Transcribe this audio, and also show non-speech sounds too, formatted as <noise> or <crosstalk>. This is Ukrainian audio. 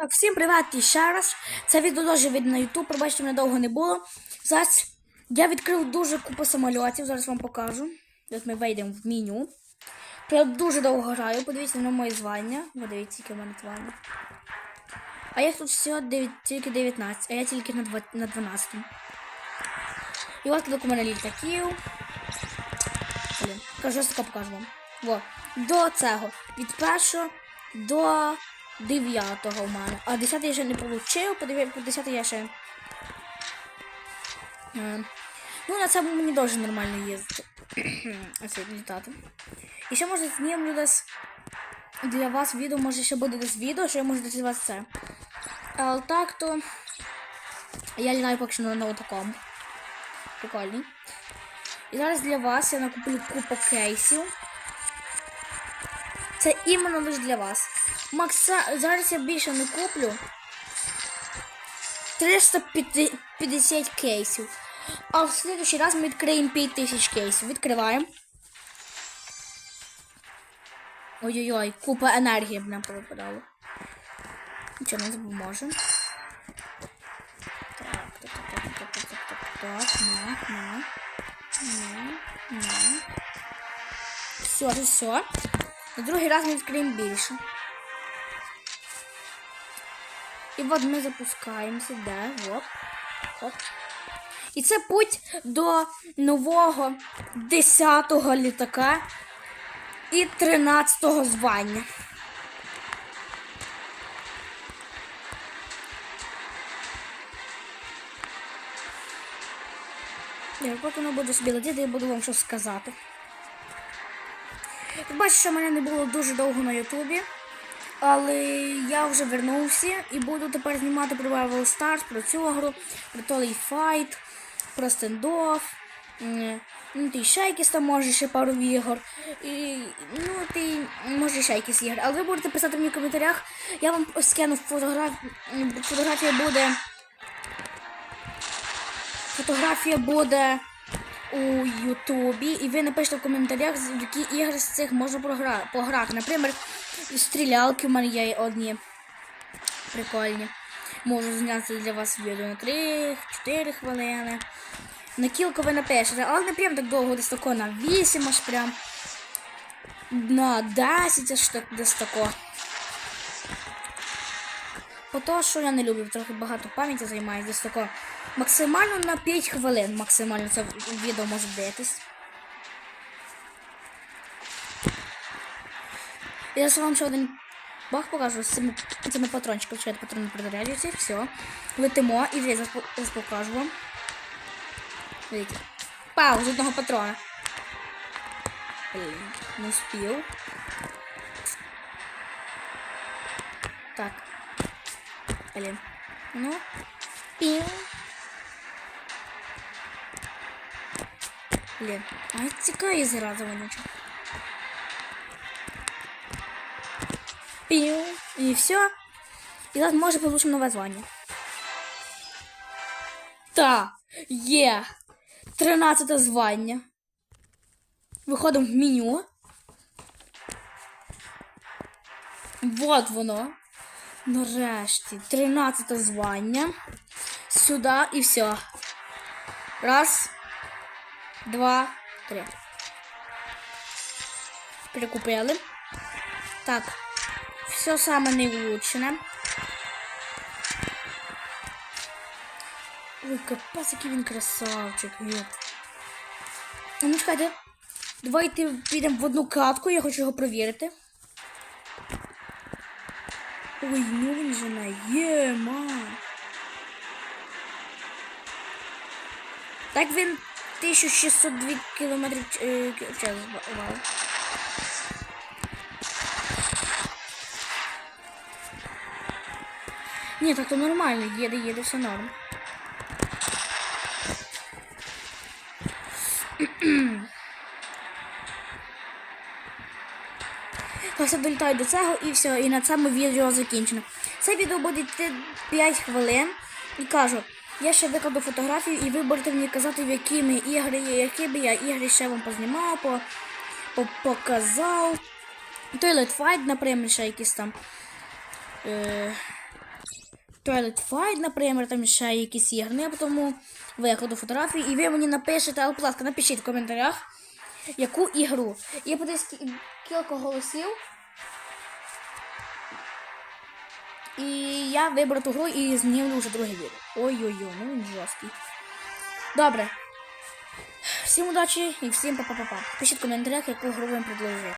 Так, всім привіт і ще раз. Це відео дуже від на YouTube, пробачте, мене довго не було. Зараз я відкрив дуже купу самольотів, зараз вам покажу. От ми вийдемо в меню. Я дуже довго граю, подивіться на моє звання. Ви дивіться, яке в мене звання. А їх тут всього 9, тільки 19, а я тільки на, 2, на 12. І от тут у мене літаків. Блін, кажу, ось покажу вам. Во. До цього. Від першого до 9 у мене. А 10 я ще не отримав, по 9 по 10 я ще. Е, Ну, на цьому мені дуже нормально їздити. <clears throat> Оце літати. І ще може знімлю десь для вас відео, може ще буде десь відео, що я можу для вас це. Але так то я літаю поки що на, на такому. Прикольний. І зараз для вас я накуплю купу кейсів. Це іменно лише для вас. Макса... Зараз я більше не куплю. 350 кейсів. А в следующий раз ми відкриємо 5000 кейсів. Відкриваємо. Ой-ой-ой, купа енергії б нам попадало. Нічого не допоможе. Так, так, так, так, так, так, так, так, на, на, на, на. Все, все. На другий раз ми відкриємо більше. І от ми запускаємося, де, оп, оп. І це путь до нового 10-го літака і 13-го звання. Я поки не буду собі летіти, я буду вам щось сказати. Бачите, що мене не було дуже довго на Ютубі. Але я вже вернувся і буду тепер знімати про Brawl Stars, про цю гру, про Толей Fight, про стендоф. Ну, ти ще якісь там може ще пару ігор. І, ну, ти може ще якісь ігри. Але ви будете писати мені в коментарях. Я вам скину фотографію. Фотографія буде. Фотографія буде у Ютубі, і ви напишете в коментарях, які ігри з цих можу пограти. Наприклад, стрілялки в мене є одні прикольні. Можу зняти для вас відео на 3-4 хвилини. На кілку ви напишете, але не прям так довго, десь тако на 8 аж прям. На 10 аж так десь тако. По того, що я не люблю, трохи багато пам'яті займаю, десь тако. Максимально на 5 хвилин максимально це відео може дивитись. Я зараз вам ще один баг покажу з цими, цими патрончиками. Чекайте, патрони перезаряджуються, все. Летимо і я зараз, покажу вам. Дивіться. Пау, з одного патрона. Блін, не успів. Так. Блін. Ну. Пів. Блін. Ай, цікаві зараза вонюча. Пів. І все. І зараз може получимо нове звання. Та, є. 13 звання. Виходимо в меню. Вот воно. Нарешті. 13 звання. Сюди і все. Раз. Два, три. Перекупили. Так. Все саме найвлучене. Ой, капець, який він красавчик. Ну чекайте. Давайте підемо в одну катку, я хочу його перевірити. Ой, ну він же наєма. Так він 1602 кілометрів е, час збивав. Ні, так то нормально, їде, їде, все норм. <clears throat> Ось я долітаю до цього і все, і на цьому відео закінчено. Це відео буде йти 5 хвилин. І кажу, я ще викладу фотографію і ви будете мені казати, в які ми ігри є, які би я ігри ще вам познімав, по, по, показав. Toilet Fight, наприклад, ще якісь там. Е, Toilet Fight, наприклад, там ще якісь ігри, я тому викладу фотографії, і ви мені напишете, але, будь ласка, напишіть в коментарях, яку ігру. Подивлюсь кі- кілька голосів. І я виберу ту гру і знімлю вже друге відео. Ой-ой-ой, ну він жорсткий. Добре. Всім удачі і всім па-па-па-па. Пишіть в коментарях, яку гру вам предложу.